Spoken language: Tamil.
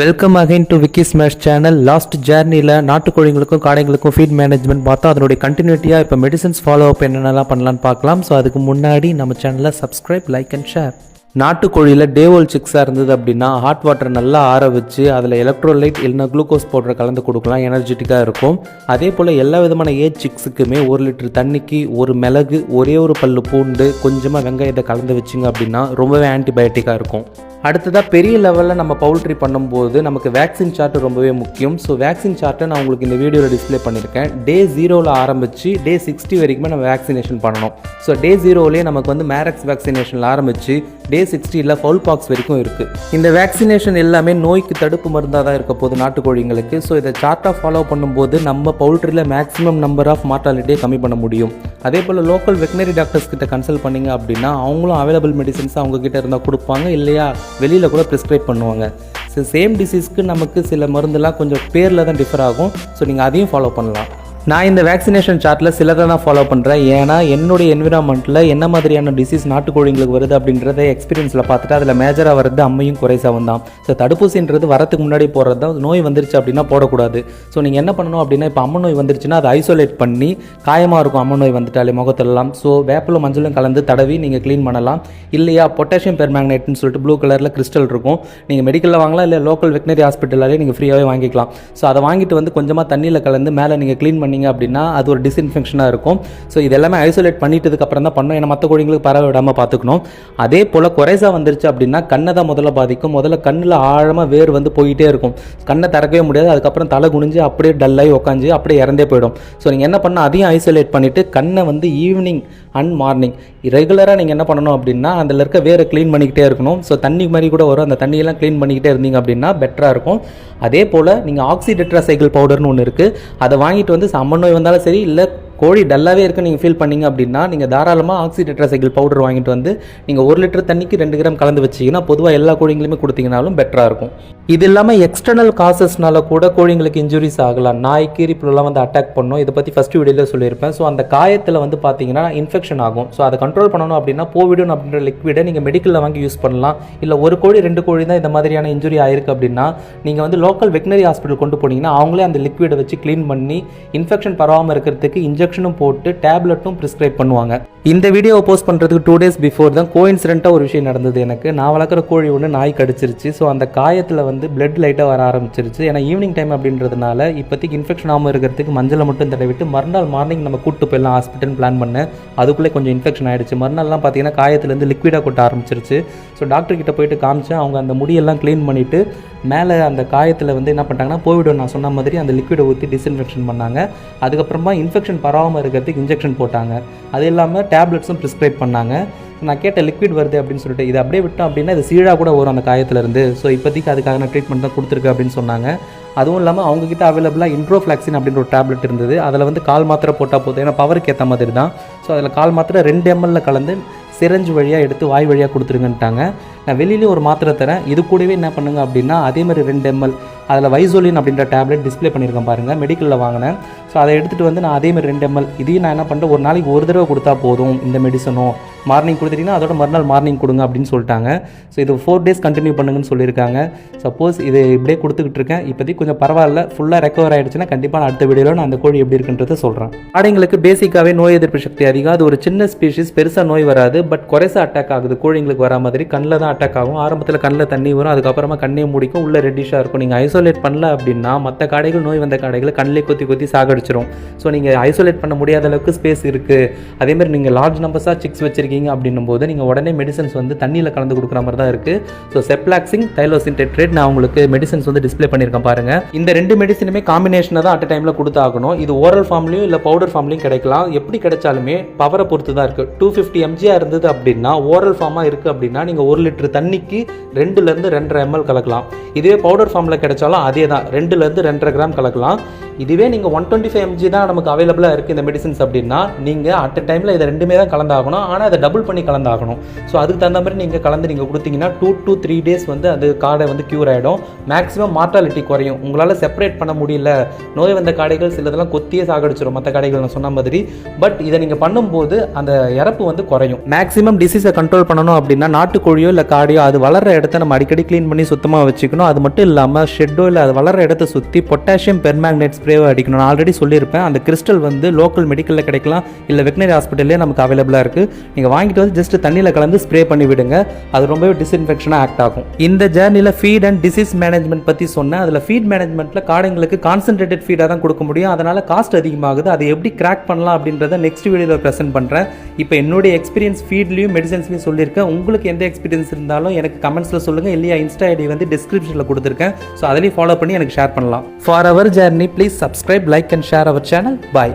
Welcome again to Vicky Smash channel last ஜேர்னியில் நாட்டுக்கோழிங்களுக்கும் காடைங்களுக்கும் ஃபீட் மேனேஜ்மெண்ட் பார்த்தோம் அதனுடைய கண்டினியூட்டியாக இப்போ மெடிசன்ஸ் ஃபாலோ அப் என்னென்னலாம் பண்ணலான்னு பார்க்கலாம். ஸோ அதுக்கு முன்னாடி நம்ம சேனலை சப்ஸ்கிரைப் லைக் அண்ட் ஷேர் நாட்டுக்கோழியில் டேவோல் சிக்ஸாக இருந்தது அப்படின்னா ஹாட் வாட்டர் நல்லா ஆற வச்சு அதில் எலக்ட்ரோலைட் இல்லைனா குளுக்கோஸ் பவுடர் கலந்து கொடுக்கலாம். எனர்ஜெட்டிக்காக இருக்கும். அதே போல் எல்லா விதமான ஏஜ் சிக்ஸுக்குமே ஒரு லிட்டர் தண்ணிக்கு ஒரு மிளகு ஒரே ஒரு பல்லு பூண்டு கொஞ்சமாக வெங்காயத்தை கலந்து வச்சிங்க அப்படின்னா ரொம்பவே ஆன்டிபயோட்டிக்காக இருக்கும். அடுத்ததாக பெரிய லெவலில் நம்ம பவுல்ட்ரி பண்ணும்போது நமக்கு வேக்சின் சார்ட் ரொம்பவே முக்கியம். ஸோ வேக்சின் சார்ட்டை நான் உங்களுக்கு இந்த வீடியோவில் டிஸ்ப்ளே பண்ணியிருக்கேன் டே ஜீரோவில் ஆரம்பித்து டே சிக்ஸ்டி வரைக்குமே நம்ம வேக்சினேஷன் பண்ணணும். ஸோ டே ஜீரோலேயே நமக்கு வந்து மேரக்ஸ் வேக்சினேஷனில் ஆரம்பித்து டே சிக்ஸ்டியில் ஃபவுல் பாக்ஸ் வரைக்கும் இருக்குது இந்த வேக்சினேஷன் எல்லாமே நோய்க்கு தடுப்பு மருந்தாக தான் இருக்க போது நாட்டுக்கோழிங்களுக்கு. ஸோ இதை சார்ட்டாக ஃபாலோ பண்ணும்போது நம்ம பவுல்ட்ரியில் மேக்ஸிமம் நம்பர் ஆஃப் மார்ட்டாலிட்டியை கம்மி பண்ண முடியும். அதே போல் லோக்கல் வெட்டினரி டாக்டர்ஸ் கிட்ட கன்சல்ட் பண்ணீங்க அப்படின்னா அவங்களும் அவைலபிள் மெடிசன்ஸ் அவங்க கிட்ட இருந்தால் கொடுப்பாங்க. இல்லையா? வெளியில் கூட ப்ரிஸ்கிரைப் பண்ணுவாங்க. ஸோ சேம் டிசீஸ்க்கு நமக்கு சில மருந்துலாம் கொஞ்சம் பேரில் தான் டிஃபர் ஆகும். ஸோ நீங்கள் அதையும் ஃபாலோ பண்ணலாம். நான் இந்த வேக்சினேஷன் சார்ட்டில் சிலதை தான் ஃபாலோ பண்ணுறேன் ஏன்னா என்னுடைய என்விரான்மெண்ட்டில் என்ன மாதிரியான டிசீஸ் நாட்டுக்கோழிங்களுக்கு வருது அப்படின்றத எக்ஸ்பீரியன்ஸில் பார்த்துட்டு அதில் மேஜராக வர்றது அம்மையும் குறைசாவும் தான். ஸோ தடுப்பூசின்றது வரத்துக்கு முன்னாடி போடுறது தான். நோய் வந்துருச்சு அப்படின்னா போடக்கூடாது. ஸோ நீங்கள் என்ன பண்ணணும் அப்படின்னா இப்போ அம்ம நோய் வந்துருச்சுன்னா அதை ஐசோலேட் பண்ணி காயமாக இருக்கும் அம்ம நோய் வந்துட்டாலே முகத்திலலாம். ஸோ வேப்பிலும் மஞ்சளும் கலந்து தடவி நீங்கள் க்ளீன் பண்ணலாம். இல்லையா பொட்டாசியம் பெர்மேக்னேட்னு சொல்லிட்டு ப்ளூ கலரில் கிறிஸ்டல் இருக்கும். நீங்கள் மெடிக்கலில் வாங்கலாம் இல்லை லோக்கல் வெட்டினரி ஹாஸ்பிட்டலாலே நீங்கள் ஃப்ரீயாகவே வாங்கிக்கலாம். ஸோ அதை வாங்கிட்டு வந்து கொஞ்சமாக தண்ணியில் கலந்து மேலே நீங்கள் க்ளீன் பண்ணி பண்ணீங்க அப்படின்னா அது ஒரு டிஸ்இன்ஃபெக்ஷனாக இருக்கும். ஸோ இது எல்லாமே ஐசோலேட் பண்ணிட்டதுக்கு அப்புறம் தான் பண்ணணும் ஏன்னா மற்ற கோழிங்களுக்கு பரவ விடாமல் பார்த்துக்கணும். அதே போல் குறைசா வந்துருச்சு அப்படின்னா கண்ணை தான் முதல்ல பாதிக்கும். முதல்ல கண்ணில் ஆழமாக வேர் வந்து போயிட்டே இருக்கும். கண்ணை திறக்கவே முடியாது. அதுக்கப்புறம் தலை குனிஞ்சு அப்படியே டல்லாகி உட்காந்து அப்படியே இறந்தே போயிடும். ஸோ நீங்கள் என்ன பண்ணால் அதையும் ஐசோலேட் பண்ணிவிட்டு கண்ணை வந்து ஈவினிங் அண்ட் மார்னிங் ரெகுலராக நீங்கள் என்ன பண்ணணும் அப்படின்னா அதில் இருக்க வேறு க்ளீன் பண்ணிக்கிட்டே இருக்கணும். ஸோ தண்ணி மாதிரி கூட வரும். அந்த தண்ணியெல்லாம் க்ளீன் பண்ணிக்கிட்டே இருந்தீங்க அப்படின்னா பெட்டராக இருக்கும். அதே போல் நீங்கள் ஆக்சிடெட்ரா சைக்கிள் பவுடர்னு ஒன்று இருக்குது அதை வாங்கிட்டு வந்து அம்மன் நோய் வந்தாலும் சரி இல்லை கோழி டல்லாகவே இருக்குன்னு நீங்கள் ஃபீல் பண்ணீங்க அப்படின்னா நீங்கள் தாராளமாக ஆக்சிடெட்ராசைக்கிள் பவுடர் வாங்கிட்டு வந்து நீங்கள் ஒரு லிட்டர் தண்ணிக்கு ரெண்டு கிராம் கலந்து வச்சிங்கன்னா பொதுவாக எல்லா கோழிங்களுமே கொடுத்தீங்கனாலும் பெட்டராக இருக்கும். இது இல்லாமல் எக்ஸ்டர்னல் காசஸ்னால கூட கோழிங்களுக்கு இன்ஜுரிஸ் ஆகலாம். நாய் இப்படிலாம் வந்து அட்டாக் பண்ணும். இதை பற்றி ஃபஸ்ட் வீடியோவில் சொல்லியிருப்பேன். ஸோ அந்த காயத்தில் வந்து பார்த்தீங்கன்னா இன்ஃபெக்ஷன் ஆகும். ஸோ அதை கண்ட்ரோல் பண்ணணும் அப்படின்னா போவிடன் அப்படின்ற லிக்விடை நீங்கள் மெடிக்கலில் வாங்கி யூஸ் பண்ணலாம். இல்லை ஒரு கோழி ரெண்டு கோழி தான் இந்த மாதிரியான இன்ஜுரி ஆயிருக்கு அப்படின்னா நீங்கள் வந்து லோக்கல் வெட்டினரி ஹாஸ்பிட்டல் கொண்டு போனீங்கன்னா அவங்களே அந்த லிக்விடை வச்சு க்ளீன் பண்ணி இன்ஃபெக்ஷன் பரவாமல் இருக்கிறதுக்கு இன்ஜெக்ஷனும் போட்டு டேப்லெட்டும் ப்ரிஸ்கிரைப் பண்ணுவாங்க. இந்த வீடியோவை போஸ்ட் பண்ணுறதுக்கு டூ டேஸ் பிஃபோர் தான் கோயின்சிடென்ட்டாக ஒரு விஷயம் நடந்தது எனக்கு. நான் வளர்க்குற கோழி ஒன்று நாய் கடிச்சிருச்சு. ஸோ அந்த காயத்தில் வந்து பிளட் லைட்டாக வர ஆரம்பிச்சிருச்சு. ஏன்னா ஈவினிங் டைம் அப்படின்றதுனால இப்போதைக்கு இன்ஃபெக்ஷன் ஆகாமல் இருக்கிறதுக்கு மஞ்சளை மட்டும் தடவிட்டு மறுநாள் மார்னிங் நம்ம கூப்பிட்டு போயிடலாம் ஹாஸ்பிட்டல் பிளான் பண்ணேன் அதுக்குள்ளே கொஞ்சம் இன்ஃபெக்ஷன் ஆயிடுச்சு. மறுநாள்லாம் பார்த்தீங்கன்னா காயத்துலேருந்து லிக்விடாக கொட்ட ஆரம்பிச்சிருச்சு. ஸோ டாக்டர் கிட்ட போயிட்டு காமிச்சேன். அவங்க அந்த முடியெல்லாம் க்ளீன் பண்ணிவிட்டு மேலே அந்த காயத்தில் வந்து என்ன பண்ணிட்டாங்கன்னா போய்விடும். நான் சொன்ன மாதிரி அந்த லிக்விடை ஊற்றி டிஸ்இன்ஃபெக்ஷன் பண்ணாங்க. அதுக்கப்புறமா இன்ஃபெக்ஷன் வராமல் இருக்கிறதுக்கு இன்ஜெக்ஷன் போட்டாங்க. அது இல்லாமல் டேப்லெட்ஸும் ப்ரிஸ்கிரைப் பண்ணாங்க. நான் கேட்ட லிக்விட் வருது அப்படின்னு சொல்லிட்டு இதை அப்படியே விட்டோம் அப்படின்னா இது சீழாக கூட வரும் அந்த காயத்துலேருந்து. ஸோ இப்போதைக்கு அதுக்கான ட்ரீட்மெண்ட் தான் கொடுத்துருக்கு அப்படின்னு சொன்னாங்க. அதுவும் இல்லாமல் அவங்கக்கிட்ட அவைலபிளாக இன்ட்ரோஃப்ளாக்சின் அப்படின்ற ஒரு டேப்லெட் இருந்தது. அதில் வந்து கால் மாத்திரை போட்டால் போதும். ஏன்னா பவருக்கு ஏற்ற மாதிரி தான். ஸோ அதில் கால் மாத்திரை ரெண்டு எம்எல்ல கலந்து சிரஞ்சு வழியாக எடுத்து வாய் வழியாக கொடுத்துருங்கன்ட்டாங்க. நான் வெளியிலேயே ஒரு மாத்திரை தரேன். இது கூடவே என்ன பண்ணுங்க அப்படின்னா அதே மாதிரி ரெண்டு எம்எல் அதில் வைசோலின் அப்படின்ற டேப்லெட் டிஸ்ப்ளே பண்ணியிருக்கேன் பாருங்கள் மெடிக்கலில் வாங்கினேன். ஸோ அதை எடுத்துகிட்டு வந்து நான் அதே மாதிரி ரெண்டு எம்எல் இதையும் நான் என்ன பண்ணுறேன் ஒரு நாளைக்கு ஒரு தடவை கொடுத்தா போதும் இந்த மெடிசனும் மார்னிங் கொடுத்துட்டீங்கன்னா அதோட மறுநாள் மார்னிங் கொடுங்க அப்படின்னு சொல்லிட்டாங்க. ஸோ இது ஃபோர் டேஸ் கண்டினியூ பண்ணுங்கன்னு சொல்லியிருக்காங்க. சப்போஸ் இது இப்படியே கொடுத்துக்கிட்டு இருக்கேன். இப்போதைக்கு கொஞ்சம் பரவாயில்ல. ஃபுல்லாக ரெக்கவர் ஆகிடுச்சுன்னா கண்டிப்பாக நான் அடுத்த வீடியோவில் நான் அந்த கோழி எப்படி இருக்குன்றதை சொல்கிறேன் ஆடைங்களுக்கு பேசிக்காகவே நோய் எதிர்ப்பு சக்தி அதிகம் அது ஒரு சின்ன ஸ்பீஷிஸ் பெருசாக நோய் வராது. பட் குறைசா அட்டாக் ஆகுது. கோழிங்களுக்கு வரா மாதிரி கண்ணில் தான் அட்டாக் ஆகும். ஆரம்பத்தில் கண்ணில் தண்ணி வரும். அதுக்கப்புறமா கண்ணே முடிக்கும். உள்ள ரெட்டிஷாக இருக்கும். நீங்கள் ஐசோலேட் பண்ணல அப்படின்னா மற்ற காடைகள் நோய் வந்த காடைகளை கண்ணிலே கொத்தி கொத்தி சாகடிச்சிரும் ஸோ நீங்கள் ஐசோலேட் பண்ண முடியாத அளவுக்கு ஸ்பேஸ் இருக்குது அதேமாதிரி நீங்கள் லார்ஜ் நம்பர்ஸாக சிக்ஸ் வச்சிருக்கீங்க அப்படின்னும் போது நீங்கள் உடனே மெடிசன்ஸ் வந்து தண்ணியில் கலந்து கொடுக்குற மாதிரி தான் இருக்குது ஸோ செப்லாக்சிங் தைலோசின் டெட்ரேட் நான் உங்களுக்கு மெடிசன்ஸ் வந்து டிஸ்ப்ளே பண்ணியிருக்கேன் பாருங்கள் இந்த ரெண்டு மெடிசனுமே காம்பினேஷனை தான் அட் டைமில் கொடுத்தாகணும் இது ஓரல் ஃபார்ம்லையும் இல்லை பவுடர் ஃபார்ம்லையும் கிடைக்கலாம். எப்படி கிடைச்சாலுமே பவரை பொறுத்து தான் இருக்குது டூ ஃபிஃப்டி எம்ஜியாக இருந்தது அப்படின்னா ஓரல் ஃபார்மாக இருக்குது அப்படின்னா நீங்கள் ஒரு லிட்டர் தண்ணிக்கு ரெண்டுலேருந்து ரெண்டரை எம்எல் கலக்கலாம். இதுவே பவுடர் ஃபார்மில் கிடைச்சாலும் அதே தான் ரெண்டுலேருந்து ரெண்டரை கிராம் கலக்கலாம். இதுவே நீங்கள் ஒன் டுவெண்ட்டி ஃபைவ் எம்ஜி தான் நமக்கு அவைலபிளாக இருக்குது இந்த மெடிசின்ஸ் அப்படின்னா நீங்கள் அட் டைமில் இதை ரெண்டுமே தான் கலந்தாகணும். ஆனால் அதை டபுள் பண்ணி கலந்தாகணும். ஸோ அதுக்கு தகுந்த மாதிரி நீங்கள் கலந்து நீங்கள் கொடுத்தீங்கன்னா டூ டூ த்ரீ டேஸ் வந்து அது காடை வந்து க்யூர் ஆகிடும் மேக்ஸிமம் மார்ட்டாலிட்டி குறையும். உங்களால் செப்பரேட் பண்ண முடியல. நோய் வந்த காடைகள் சிலதெல்லாம் கொத்தியே சாகடிச்சிடும் மற்ற காடைகள் நான் சொன்ன மாதிரி. பட் இதை நீங்கள் பண்ணும்போது அந்த இறப்பு வந்து குறையும். மேக்ஸிமம் டிசீஸை கண்ட்ரோல் பண்ணணும் அப்படின்னா நாட்டுக்கோழியோ இல்லை காடையோ அது வளர்கிற இடத்த நம்ம அடிக்கடி க்ளீன் பண்ணி சுத்தமாக வச்சுக்கணும். அது மட்டும் இல்லாமல் ஷெட்டோ இல்லை அது வளர்ற இடத்த சுற்றி பொட்டாசியம் பெர்மேக்னேட்ஸ் ஸ்ப்ரேவை அடிக்கணும் நான் ஆல்ரெடி சொல்லியிருப்பேன். அந்த கிறிஸ்டல் வந்து லோக்கல் மெடிக்கலில் கிடைக்கலாம் இல்லை வெட்டினரி ஹாஸ்பிட்டல்லே நமக்கு அவைலபிளாக இருக்குது நீங்கள் வாங்கிட்டு வந்து ஜஸ்ட் தண்ணியில் கலந்து ஸ்ப்ரே பண்ணி விடுங்க. அது ரொம்பவே டிஸ்இன்ஃபெக்ஷனாக ஆக்ட் ஆகும். இந்த ஜேர்னியில் ஃபீட் அண்ட் டிசீஸ் மேனேஜ்மெண்ட் பற்றி சொன்னேன். அதில் ஃபீட் மேனேஜ்மெண்ட்டில் காடைங்களுக்கு கான்சன்ட்ரேட்டட் ஃபீடாக தான் கொடுக்க முடியும். அதனால் காஸ்ட் அதிகமாகுது. அதை எப்படி கிராக் பண்ணலாம் அப்படின்றத நெக்ஸ்ட் வீடியோவில் ப்ரெசென்ட் பண்ணுறேன் இப்போ என்னுடைய எக்ஸ்பீரியன்ஸ் ஃபீட்லையும் மெடிசன்ஸ்லையும் சொல்லியிருக்கேன். உங்களுக்கு எந்த எக்ஸ்பீரியன்ஸ் இருந்தாலும் எனக்கு கமெண்ட்ஸில் சொல்லுங்கள் இல்லையா இன்ஸ்டா ஐடி வந்து டிஸ்கிரிப்ஷனில் கொடுத்துருக்கேன். ஸோ அதிலையும் ஃபாலோ பண்ணி எனக்கு ஷேர் பண்ணலாம். For our journey please subscribe like and share our channel bye